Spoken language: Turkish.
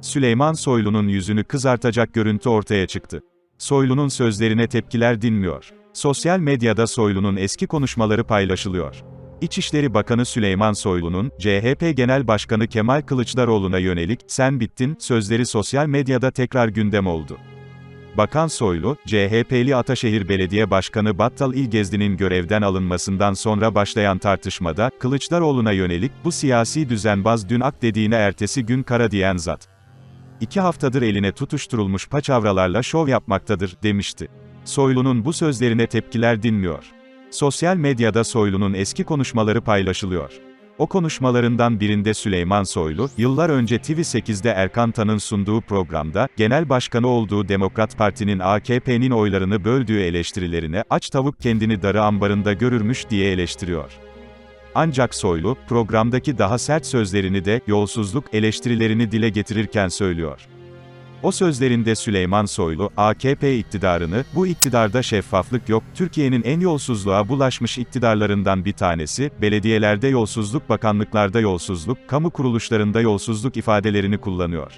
Süleyman Soylu'nun yüzünü kızartacak görüntü ortaya çıktı. Soylu'nun sözlerine tepkiler dinmiyor. Sosyal medyada Soylu'nun eski konuşmaları paylaşılıyor. İçişleri Bakanı Süleyman Soylu'nun, CHP Genel Başkanı Kemal Kılıçdaroğlu'na yönelik, sen bittin, sözleri sosyal medyada tekrar gündem oldu. Bakan Soylu, CHP'li Ataşehir Belediye Başkanı Battal İlgezdi'nin görevden alınmasından sonra başlayan tartışmada, Kılıçdaroğlu'na yönelik, bu siyasi düzenbaz dün ak dediğine ertesi gün kara diyen zat. İki haftadır eline tutuşturulmuş paçavralarla şov yapmaktadır, demişti. Soylu'nun bu sözlerine tepkiler dinmiyor. Sosyal medyada Soylu'nun eski konuşmaları paylaşılıyor. O konuşmalarından birinde Süleyman Soylu, yıllar önce TV8'de Erkan Tan'ın sunduğu programda, genel başkanı olduğu Demokrat Parti'nin AKP'nin oylarını böldüğü eleştirilerine, aç tavuk kendini darı ambarında görürmüş diye eleştiriyor. Ancak Soylu, programdaki daha sert sözlerini de, yolsuzluk eleştirilerini dile getirirken söylüyor. O sözlerinde Süleyman Soylu, AKP iktidarını, bu iktidarda şeffaflık yok, Türkiye'nin en yolsuzluğa bulaşmış iktidarlarından bir tanesi, belediyelerde yolsuzluk, bakanlıklarda yolsuzluk, kamu kuruluşlarında yolsuzluk ifadelerini kullanıyor.